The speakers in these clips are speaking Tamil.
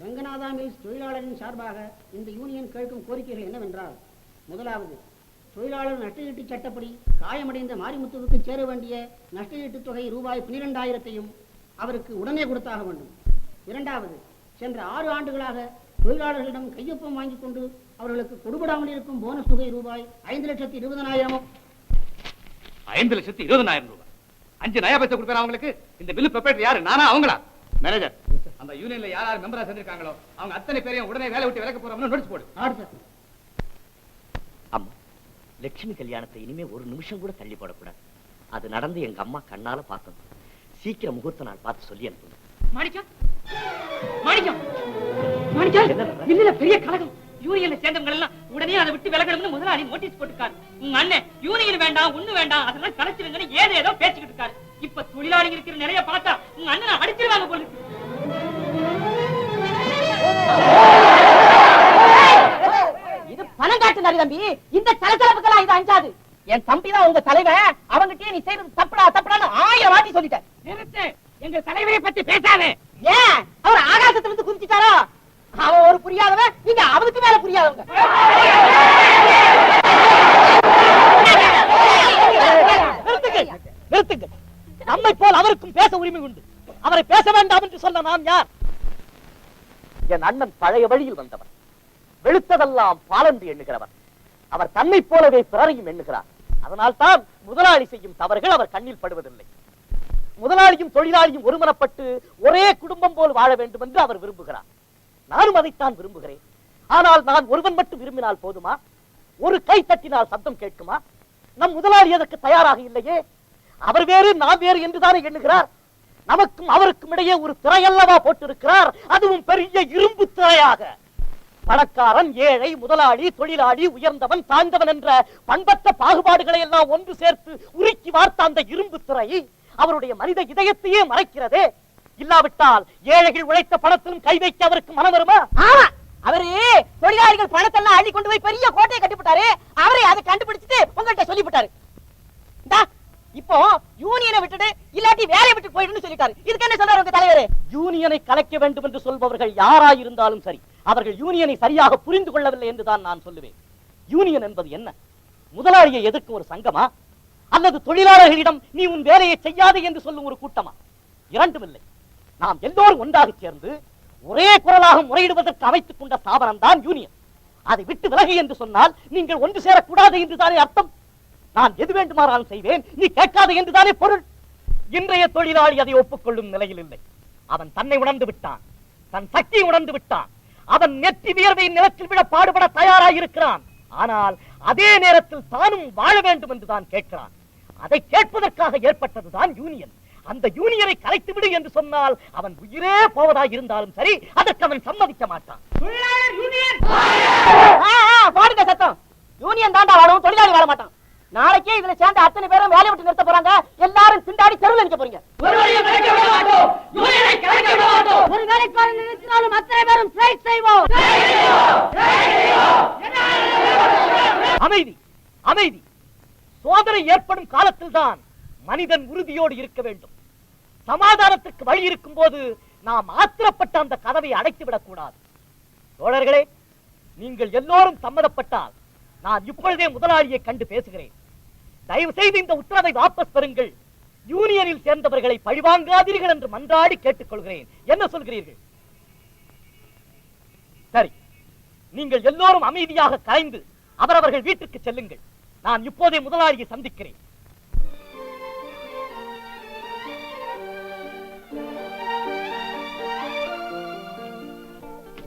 ரங்கநாதா மில்ஸ் தொழிலாளரின் சார்பாக இந்த யூனியன் கேட்கும் கோரிக்கைகள் என்னவென்றால் முதலாவது தொழிலாளர் நஷ்டஈட்டு சட்டப்படி காயமடைந்த மாரிமுத்துவுக்கு சேர வேண்டிய நஷ்டஈட்டுத் தொகை ரூபாய் பனிரெண்டாயிரத்தையும் அவருக்கு உடனே கொடுத்தாக வேண்டும். இரண்டாவது சென்ற ஆறு ஆண்டுகளாக தொழிலாளர்களிடம் கையொப்பம் வாங்கிக் கொண்டு அவர்களுக்கு கொடுபடாமல் இருக்கும் போனஸ் தொகை ரூபாய் ஐந்து லட்சத்தி இருபதனாயிரமும் ஐந்து லட்சத்தி இருபதனாயிரம் ரூபாய். அஞ்சு நயா பைசா கொடுப்பேன் அவங்களுக்கு? இந்த பில்லு பெப்பேட் யாரு? நானா? அவங்களா? மேனேஜர் அந்த யூனியன்ல யார் யார் மெம்பரா சேர்ந்திருக்காங்களோ அவங்க அத்தனை பேரையும் உடனே வேலை விட்டு விலக்க போறோம்னு நோட்டீஸ் போடு. அம்மா லட்சுமி கல்யாணத்தை இனிமே ஒரு நிமிஷம் கூட தள்ளி போடக்கூடாது. அது நடந்து எங்க அம்மா கண்ணால பார்க்கணும் சீக்கிரம் முகூர்த்த நாள் பார்த்து சொல்லி அனுப்புங்க. மாணிக்கம்? மாணிக்கம்? மாணிக்கம்? இல்ல பெரிய கழகம் யூனியன்ல சேர்ந்தவங்க எல்லாம் உடனே அதை விட்டு விலகணும்னு முதலாளி நோட்டீஸ் போட்டுருக்காரு. உங்க அண்ணன் யூனியன் வேண்டாம் ஒண்ணு வேண்டாம் அதெல்லாம் கலைச்சிருங்கன்னு ஏதோ ஏதோ பேசிக்கிட்டு இருக்காரு. இப்ப தொழிலாளிங்க இருக்கிற நிறைய பார்த்தா உங்க அண்ணனை அடிச்சிருவாங்க போல தம்பி இந்த சலசலப்புக்கெல்லாம் இது அஞ்சாது. என் தம்பி தான் உங்க தலைவன். அவங்கிட்டயே நீ செய்யறது தப்புடா தப்புடான்னு ஆயிரம் வாட்டி சொல்லிட்டேன். நிறுத்து. எங்க தலைவரை பத்தி பேசாதே. ஏன்? அவர் ஆகாசத்துல இருந்து குதிச்சுட்டாரோ? அவன் ஒரு புரியாதவன் நீங்க அவனுக்கு மேல புரியாதவங்க. நிறுத்துங்கள் நம்மை போல் அவருக்கும் பேச உரிமை உண்டு. அவரை பேச வேண்டாம் என்று சொன்ன நாம் யார்? என் அண்ணன் பழைய வழியில் வந்தவர் வெளுத்ததெல்லாம் பாலந்து எண்ணுகிறவர் அவர் தன்னை போலவே பிறரையும் எண்ணுகிறார். அதனால் தான் முதலாளி செய்யும் தவறுகள் அவர் கண்ணில் படுவதில்லை. முதலாளியும் தொழிலாளியும் ஒருமனப்பட்டு ஒரே குடும்பம் போல் வாழ வேண்டும் என்று அவர் விரும்புகிறார். நானும் அதைத்தான் விரும்புகிறேன். ஆனால் நான் ஒருவன் மட்டும் விரும்பினால் போதுமா? ஒரு கை தட்டினால் சத்தம் கேட்குமா? நம் முதலாளி அதற்கு தயாராக இல்லையே. அவர் வேறு நான் வேறு என்றுதானே எண்ணுகிறார்? நமக்கும் அவருக்கும் இடையே ஒரு திரையல்லவா போட்டிருக்கிறார். அதுவும் பெரிய இரும்பு திரையாக. பணக்காரன் ஏழை முதலாளி தொழிலாளி உயர்ந்தவன் தாழ்ந்தவன் என்ற பண்பற்ற பாகுபாடுகளை எல்லாம் ஒன்று சேர்த்து உருக்கி வார்த்த அந்த இரும்பு திரை அவருடைய மனித இதயத்தையே மறைக்கிறதே. இல்லாவிட்டால் ஏழைகள் உழைத்த பணத்திலும் கை வைக்க அவருக்கு மனம் வருமா? அவரு தொழிலாளிகள் பணத்தெல்லாம் அள்ளி கொண்டு போய் பெரிய கோட்டையை கட்டிவிட்டாரு அவரே அதை கண்டுபிடிச்சிட்டு உங்கள்கிட்ட சொல்லிவிட்டாரு இப்போ யூனியனை விட்டுட்டு இல்லாட்டி வேலையை விட்டு போயிடுன்னு சொல்லிட்டாரு. இதுக்கு என்ன சொல்றாரு உங்க தலைவரு? யூனியனை கலைக்க வேண்டும் என்று சொல்பவர்கள் யாராயிருந்தாலும் சரி அவர்கள் யூனியனை சரியாக புரிந்து கொள்ளவில்லை என்றுதான் நான் சொல்லுவேன். யூனியன் என்பது என்ன? முதலாளியை எதிர்க்கும் ஒரு சங்கமா? அல்லது தொழிலாளர்களிடம் நீ உன் வேலையை செய்யாதே என்று சொல்லும் ஒரு கூட்டமா? இரண்டும் இல்லை. நாம் எல்லோரும் ஒன்றாக சேர்ந்து ஒரே குரலாக முறையிடுவதற்கு அமைத்துக் கொண்ட ஸ்தாபனம் தான் யூனியன் அதை விட்டு விலகு என்று சொன்னால் நீங்கள் ஒன்று சேரக்கூடாது என்றுதானே அர்த்தம்? நான் எது வேண்டுமானாலும் செய்வேன் நீ கேட்காது என்றுதானே பொருள்? இன்றைய தொழிலாளி அதை ஒப்புக்கொள்ளும் நிலையில் இல்லை. அவன் தன்னை உணர்ந்து விட்டான். தன் சக்தியை உணர்ந்து விட்டான். அவன் நெற்றி வியர்வை நிலத்தில் விட பாடுபட தயாராயிருக்கிறான். ஆனால் அதே நேரத்தில் தானும் வாழ வேண்டும் என்று தான் கேட்கிறான். அதை கேட்பதற்காக ஏற்பட்டதுதான் யூனியன். அந்த யூனியனை கலைத்து விடு என்று சொன்னால் அவன் உயிரே போவதா இருந்தாலும் சரி அதற்கு அவன் சம்மதிக்க மாட்டான். பாடுங்க சத்தம். யூனியன் தாண்டா வாழும் தொழிலாளி வாழ மாட்டான். நாளைக்கே இதுல சேர்ந்த அத்தனை பேரும் வேலையை விட்டு நிறுத்த போறாங்க. எல்லாரும் திண்டாடி தெருவில் நிக்க போறீங்க. ஒரு வேலைக்காரன் நிறுத்தினாலும் அத்தனை பேரும் ஸ்ட்ரைக் செய்வோம். அமைதி அமைதி. சோதனை ஏற்படும் காலத்தில்தான் மனிதன் உறுதியோடு இருக்க வேண்டும். சமாதானத்துக்கு வழி இருக்கும் போது நாம் ஆத்திரப்பட்ட அந்த கதவை அடைத்து விடக் கூடாது தோழர்களே நீங்கள் எல்லோரும் சம்மதப்பட்டால் நான் இப்பொழுதே முதலாளியை கண்டு பேசுகிறேன். தயவு செய்து இந்த உத்தரவை வாபஸ் பெறுங்கள். யூனியனில் சேர்ந்தவர்களை பழிவாங்காதீர்கள் என்று மன்றாடி கேட்டுக்கொள்கிறேன். என்ன சொல்கிறீர்கள்? சரி. நீங்கள் எல்லோரும் அமைதியாக கலைந்து அவரவர்கள் வீட்டுக்கு செல்லுங்கள். நான் இப்போதே முதலாளியை சந்திக்கிறேன்.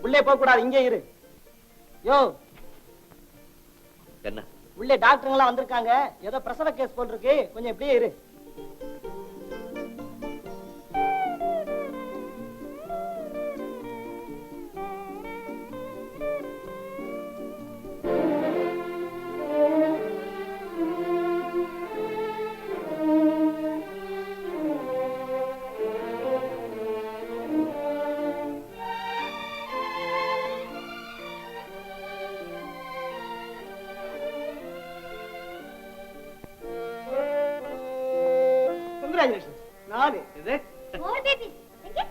உள்ளே போக கூடாது இங்கே இரு. யோ. என்ன? உள்ளே டாக்டருங்களாம் எல்லாம் வந்திருக்காங்க. ஏதோ பிரசவ கேஸ் போல் இருக்கு. கொஞ்சம் இப்படியே இரு. congratulations. நாலு இது More babies. Thank you.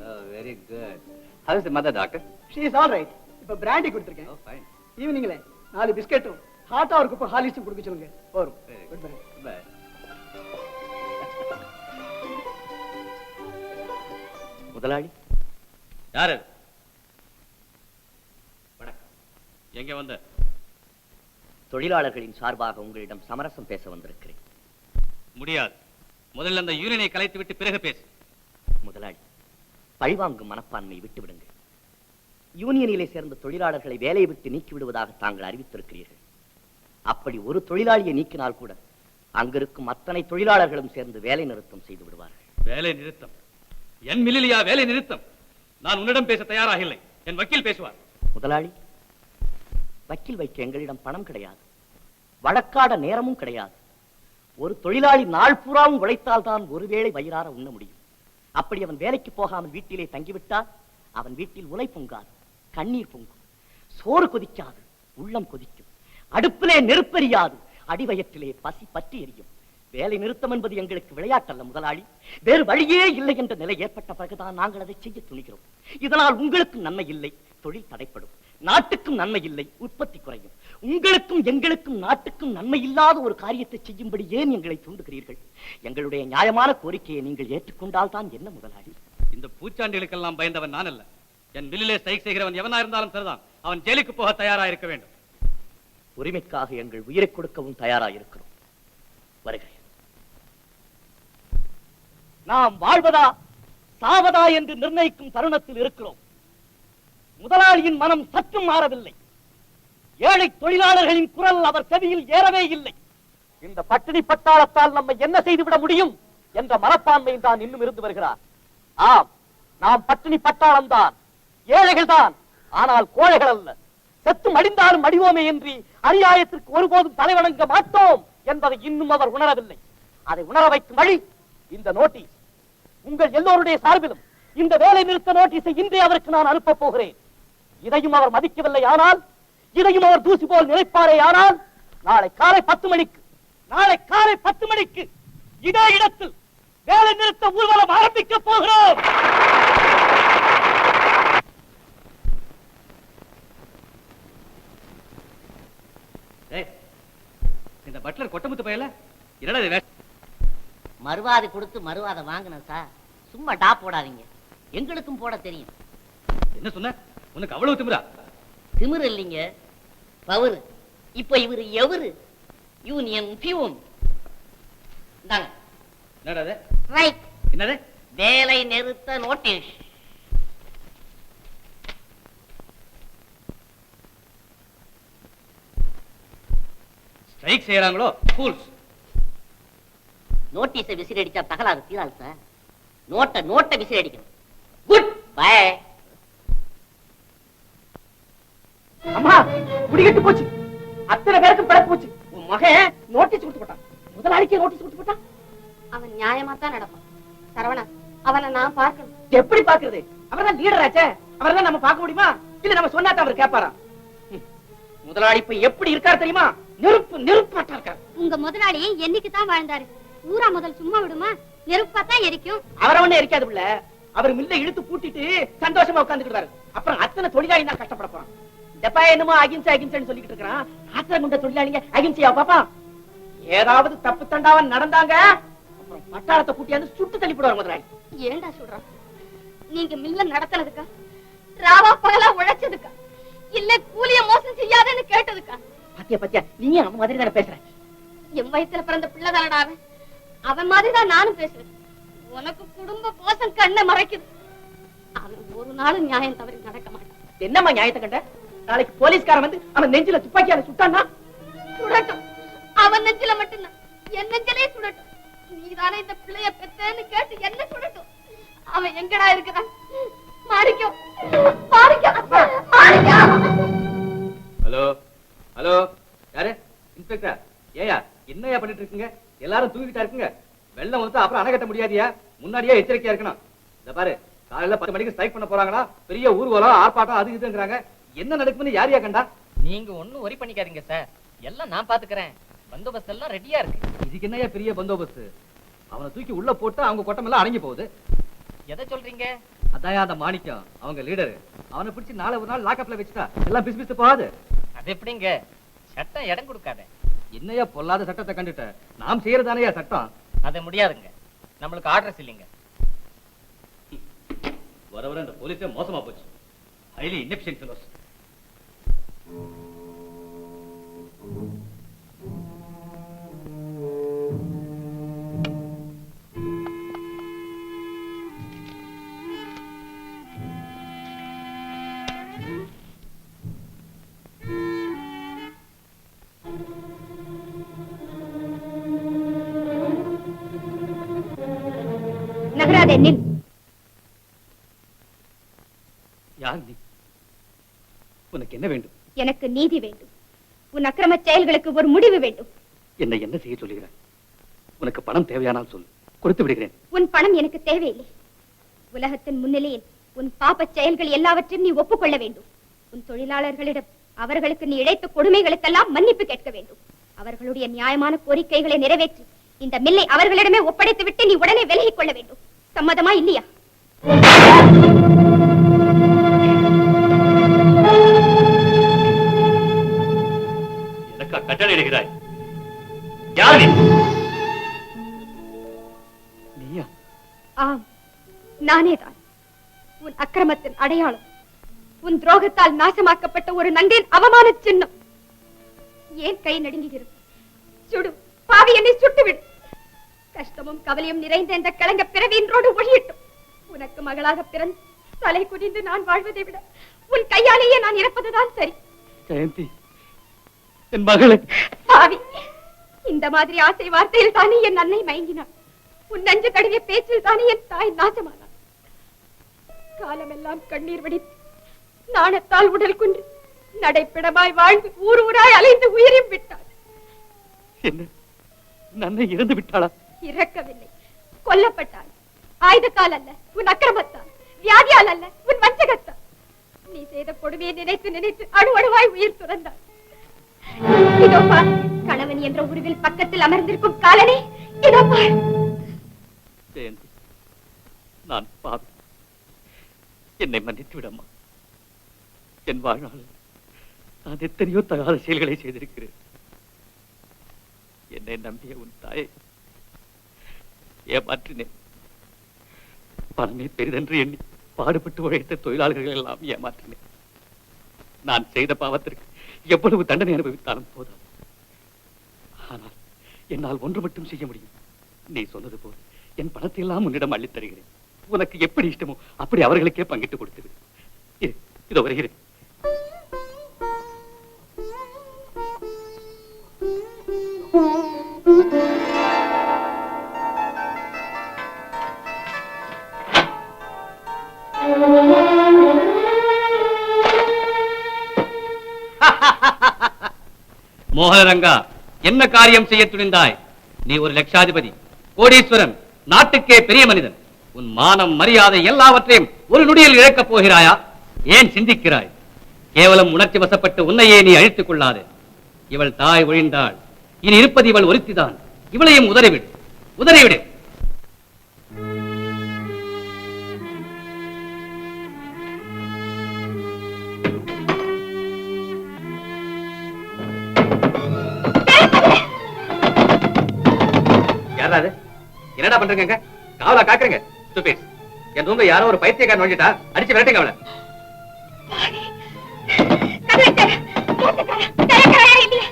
Oh, very good. How is the mother, doctor? She is all right. இப்ப பிராண்டி கொடுத்திருக்கேன் Oh, fine. ஈவினிங்ல நாலு பிஸ்கெட்டும் ஹாட்டா ஒரு குப்பை ஹாலிஸும் கொடுக்க சொல்லுங்க போறோம் Very good. Good bye Bye. முதலாளி யார் அது எங்க வந்த? தொழிலாளர்களின் சார்பாக உங்களிடம் சமரசம் பேச வந்திருக்கிறேன். முடியாது. முதல்ல அந்த யூனியனை கலைத்து விட்டு பிறகு பேசு. முதலாளி பழிவாங்கும் மனப்பான்மை விட்டு விடுங்கள் யூனியனிலே சேர்ந்த தொழிலாளர்களை வேலையை விட்டு நீக்கி விடுவதாக தாங்கள் அறிவித்திருக்கிறீர்கள். அப்படி ஒரு தொழிலாளியை நீக்கினால் கூட அங்கிருக்கும் அத்தனை தொழிலாளர்களும் சேர்ந்து வேலை நிறுத்தம் செய்து விடுவார்கள். வேலை நிறுத்தம். என் மில்லியா வேலை நிறுத்தம். நான் உன்னிடம் பேச தயாராக இல்லை. என் வக்கீல் பேசுவார். முதலாளி வக்கீல் வைக்க எங்களிடம் பணம் கிடையாது. வழக்காட நேரமும் கிடையாது. ஒரு தொழிலாளி நாள் பூராவும் உழைத்தால் தான் ஒருவேளை வயிறார உண்ண முடியும். அப்படி அவன் வேலைக்கு போகாமல் வீட்டிலே தங்கிவிட்டால் அவன் வீட்டில் உலை பொங்காது கண்ணீர் பொங்கும். சோறு கொதிக்காது உள்ளம் கொதிக்கும். அடுப்பிலே நெருப்பெரியாது அடிவயற்றிலே பசி பற்றி எரியும். வேலை நிறுத்தம் என்பது எங்களுக்கு விளையாட்டல்ல முதலாளி. வேறு வழியே இல்லை என்ற நிலை ஏற்பட்ட பிறகுதான் நாங்கள் அதை செய்ய துணிகிறோம். இதனால் உங்களுக்கு நன்மை இல்லை தொழில் தடைப்படும். நாட்டுக்கும் நன்மை இல்லை உற்பத்தி குறையும். உங்களுக்கும் எங்களுக்கும் நாட்டுக்கும் நன்மை இல்லாத ஒரு காரியத்தை செய்யும்படி ஏன் எங்களை தூண்டுகிறீர்கள் எங்களுடைய நியாயமான கோரிக்கையை நீங்கள் ஏற்றுக்கொண்டால் தான் என்ன முதலாளி? இந்த பூச்சாண்டிகளுக்கெல்லாம் பயந்தவன் நான் அல்ல. என் மில்லிலே ஸ்ட்ரைக் செய்கிறவன் எவனா இருந்தாலும் சரிதான். அவன் ஜெயிலுக்கு போக தயாரா இருக்க வேண்டும். உரிமைக்காக எங்கள் உயிரை கொடுக்கவும் தயாராயிருக்கிறோம் வருகிறேன். நாம் வாழ்வதா சாவதா என்று நிர்ணயிக்கும் தருணத்தில் இருக்கிறோம். முதலாளியின் மனம் சற்றும் மாறவில்லை. ஏழை தொழிலாளர்களின் குரல் அவர் செவியில் ஏறவே இல்லை. இந்த பட்டினி பட்டாளத்தால் நம்மை என்ன செய்துவிட முடியும் என்ற மனப்பான்மை தான் இன்னும் இருந்து வருகிறார். ஆம் நாம் பட்டினி பட்டாளம் தான் ஏழைகள் தான் ஆனால் கோழைகள் அல்ல. செத்து மடிந்தாலும் மடிவோமே என்று அநியாயத்திற்கு ஒருபோதும் தலைவணங்க மாட்டோம் என்பதை இன்னும் அவர் உணரவில்லை. அதை உணர வைக்கும் வழி இந்த நோட்டீஸ். உங்கள் எல்லோருடைய சார்பிலும் இந்த வேலை நிறுத்த நோட்டீஸை இன்றே அவருக்கு நான் அனுப்பப் போகிறேன். இதையும் அவர் மதிக்கவில்லை ஆனால் இதையும் அவர் தூசி போல் நினைப்பாரே ஆனால் நாளை காலை பத்து மணிக்கு நாளை காலை பத்து மணிக்கு இதே இடத்தில் வேலை நிறுத்த ஊர்வலம் ஆரம்பிக்க போகிறோம். ஏய், இந்த பட்லர் கொட்டமுத்து பயல? என்னடா இது வே- மறுவாதை கொடுத்து மறுவாதை வாங்கினேன் சார். சும்மா டா போடாதீங்க. எங்களுக்கும் போட தெரியும். என்ன சொன்ன? உனக்கு அவ்வளவு திமிரா? திமிரு இல்லைங்க பவரு. இப்ப இவரு எவரு? யூனியன் பியூன் என்னடா? ரைட் என்னது? வேலை நிறுத்த நோட்டீஸ் ஸ்ட்ரைக் செய்யறாங்களோ? ஃபூல்ஸ் நோட்டீஸை விசிறி அடிச்சா தகலாது தீராது சார் நோட்டை நோட்டை விசிறி அடிக்கணும். குட் பை குடிகட்டு போச்சு. அத்தனை பேருக்கு பிழப்பு போச்சு. உன் மகன் நோட்டீஸ் கொடுத்து போட்டான். முதலாளிக்கே நோட்டீஸ் கொடுத்து போட்டான். அவன் நியாயமா தான் நடப்பான். சரவணா அவனை நான் பார்க்கணும். எப்படி பாக்குறது அவர்தான் லீடர் ஆச்சே. அவர்தான் நம்ம பார்க்க முடியுமா? இல்ல நம்ம சொன்னா அவர் கேட்பாரா. முதலாளி இப்ப எப்படி இருக்காரு தெரியுமா? நெருப்பு நெருப்பாட்டா இருக்காரு. உங்க முதலாளி என்னைக்கு தான் வாழ்ந்தாரு? ஊரா முதல் சும்மா விடுமா? நெருப்பா தான் எரிக்கும். அவரை ஒண்ணு இருக்காது புள்ள. அவர் மில்ல இழுத்து பூட்டிட்டு சந்தோஷமா உட்கார்ந்துக்கிட்டாரு அப்புறம் அத்தனை தொழிலாளி தான் கஷ்டப்பட போறான். டப்பா என்னமோ அகிம்சை அகிம்சைன்னு சொல்லிக்கிட்டு இருக்கிறான். ஆத்திரம் கொண்ட தொழிலாளிங்க அகிம்சையா பாப்பா? ஏதாவது தப்பு தண்டாவன் நடந்தாங்க? அப்புறம் பட்டாளத்தை கூட்டியாந்து சுட்டு தள்ளி போடுவார் முதலாளி. ஏண்டா சொல்றான் நீங்க மில்ல நடத்தினதுக்கா? ராவா பகலா உழைச்சதுக்கா? இல்ல கூலிய மோசம் செய்யாதேன்னு கேட்டதுக்கா? பாத்தியா பாத்தியா நீ அவன் மாதிரி தானே பேசுற? என் வயித்துல பிறந்த பிள்ளை தானடா அவன்? அவன் மாதிரி தான் நானும் பேசுறேன் உனக்கு குடும்ப போசம் கண்ணை மறைக்குது. அவன் ஒரு நாளும் நியாயம் தவறி நடக்க மாட்டான். என்னம்மா நியாயத்தை கண்ட? நாளைக்கு போலீஸ்காரன் வந்து அவன் நெஞ்சில துப்பாக்கியால சுட்டான்னா? சுடட்டும். அவன் நெஞ்சில மட்டும்தான். என் நெஞ்சிலே சுடட்டும். நீதானே இந்த பிள்ளைய பெத்தேன்னு கேட்டு என்ன சுடட்டும்? அவன் எங்கடா இருக்கிறான்? மாணிக்கம் மாணிக்கம் மாணிக்கம். ஹலோ ஹலோ யாரு? இன்ஸ்பெக்டர்? ஏயா என்னையா பண்ணிட்டு இருக்கீங்க? எல்லாரும் தூங்கிட்டா இருக்குங்க. வெள்ளம் வந்து அப்புறம் அணை கட்ட முடியாதியா? முன்னாடியே எச்சரிக்கையா இருக்கணும். இந்த பாரு காலையில பத்து மணிக்கு ஸ்ட்ரைக் பண்ண போறாங்களா? பெரிய ஊர்வலம் ஆர்ப்பாட்டம் அது இதுங்கிறாங்க என்ன நடக்குதுன்னு யாரையா கண்டா? நீங்க ஒண்ணும் ஒரி பண்ணிக்காதீங்க சார் எல்லாம் நான் பாத்துக்கிறேன். பந்தோபஸ்து எல்லாம் ரெடியா இருக்கு. இதுக்கு என்னையா பெரிய பந்தோபஸ்து? அவனை தூக்கி உள்ள போட்டு அவங்க கொட்டமெல்லாம் அடங்கி போகுது. எதை சொல்றீங்க? அதான் அந்த மாணிக்கம். அவங்க லீடர் அவனை பிடிச்சி நாளை ஒரு நாள் லாக்அப்ல வச்சுட்டா எல்லாம் பிஸ் பிஸ் போகாது. அது எப்படிங்க? சட்டம் இடம் கொடுக்காத. என்னையா பொல்லாத சட்டத்தை கண்டுட்ட? நாம் செய்யறதானயா சட்டம்? அது முடியாதுங்க. நம்மளுக்கு ஆர்டர்ஸ் இல்லைங்க. வர வர இந்த போலீஸே மோசமா போச்சு. Highly inefficient Thank you. நீதி வேண்டும். உன் அக்கிரம செயல்களுக்கு ஒரு முடிவு வேண்டும். என்னை என்ன செய்ய சொல்லுகிறாய்? உனக்கு பணம் தேவையானால் சொல். கொடுத்து விடுகிறேன். உன் பணம் எனக்கு தேவையில்லை. உலகத்தின் முன்னிலையில் உன் பாபச் செயல்கள் எல்லாவற்றையும் நீ ஒப்புக்கொள்ள வேண்டும். உன் தொழிலாளர்களிடம் அவர்களுக்கு நீ இழைத்த கொடுமைகளுக்கெல்லாம் மன்னிப்பு கேட்க வேண்டும். அவர்களுடைய நியாயமான கோரிக்கைகளை நிறைவேற்றி இந்த மில்லை அவர்களிடமே ஒப்படைத்து விட்டு நீ உடனே விலகிக் கொள்ள வேண்டும். சம்மதமா இல்லையா? கட்டளை இடுகிறாய். யார் நீ? நீயா? ஆம் நானேதான் உன் அக்கிரமத்தின் அடையாளம் உன் துரோகத்தால் நாசமாக்கப்பட்ட ஒரு நன்றின் அவமான சின்னம். ஏன் கை நடுங்குகிறது? சுடு பாவி என்னை சுட்டுவிடு. கஷ்டமும் கவலையும் நிறைந்த இந்த கலங்க பிறவியின்றோடு ஒழியட்டும். உனக்கு மகளாக பிறந்து தலை குனிந்து நான் வாழ்வதை விட உன் கையாலேயே நான் இறப்பதுதான் சரி. ஜெயந்தி என் மகளை. பாவி இந்த மாதிரி ஆசை வார்த்தையில் தானே என் அன்னை மயங்கினாள். உன் நஞ்சு கடுகிய பேச்சில் தானே என் தாய் நாசமானாள். காலமெல்லாம் கண்ணீர் வடித்து நாணத்தால் உடல் குன்று நடைப்பிடமாய் வாழ்ந்து ஊர் ஊராய் அலைந்து உயிரையும் விட்டாள். என்ன? நன்னை இறந்து விட்டாளா? இறக்கவில்லை. கொல்லப்பட்டாள். ஆயுதத்தால் அல்ல உன் அக்கிரமத்தால். வியாதியால் அல்ல உன் வஞ்சகத்தால். நீ செய்த கொடுமையை நினைத்து நினைத்து அணு அணுவாய் உயிர் துறந்தாள். இதோ பார் கணவன் என்ற உருவில் பக்கத்தில் அமர்ந்திருக்கும் காலனே இதோ பார் ஜெயந்தி நான் பாவி. என்னை மன்னித்து விடம்மா. என் வாழ்நாள் நான் எத்தனையோ தகாத செயல்களை செய்திருக்கிறேன். என்னை நம்பிய உன் தாயை ஏமாற்றினேன். பணமே பெரிதென்று எண்ணி பாடுபட்டு உழைத்த தொழிலாளர்கள் எல்லாம் ஏமாற்றினேன். நான் செய்த பாவத்திற்கு எவ்வளவு தண்டனை அனுபவித்தாலும் போதாது. ஆனால் என்னால் ஒன்று மட்டும் செய்ய முடியும். நீ சொன்னது போல் என் பணத்தை எல்லாம் உன்னிடம் அள்ளித் தருகிறேன். உனக்கு எப்படி இஷ்டமோ அப்படி அவர்களுக்கே பங்கிட்டு கொடுத்தது இதோ வருகிறேன். மோகனரங்கா என்ன காரியம் செய்ய துணிந்தாய்? நீ ஒரு லட்சாதிபதி கோடீஸ்வரன் நாட்டுக்கே பெரிய மனிதன். உன் மானம் மரியாதை எல்லாவற்றையும் ஒரு நொடியில் இழக்கப் போகிறாயா? ஏன் சிந்திக்கிறாய்? கேவலம் உணர்ச்சி வசப்பட்டு உன்னையே நீ அழித்துக் கொள்ளாது. இவள் தாய் ஒழிந்தாள். இனி இருப்பது இவள் ஒருத்திதான். இவளையும் உதறிவிடு. உதறிவிடு. யாராது என்னடா பண்றீங்க காவலா காக்குறீங்க? ஸ்டூபிட் என் ரூம்ல யாரோ ஒரு பைத்தியக்காரன் நுழைஞ்சிட்டா அடிச்சு விரட்டுங்க அவளை. கதவை திற. மோசக்காரா, திறக்கிறாயா இல்லையா?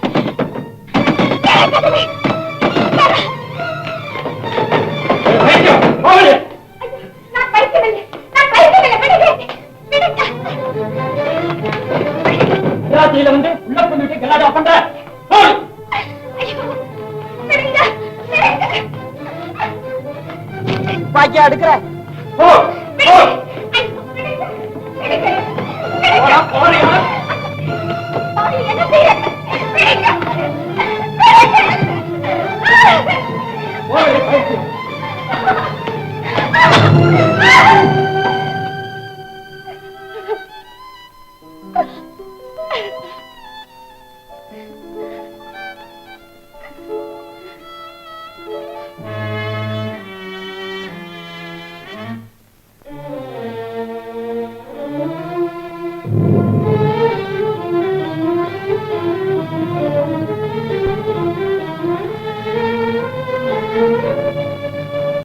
எடுக்கிற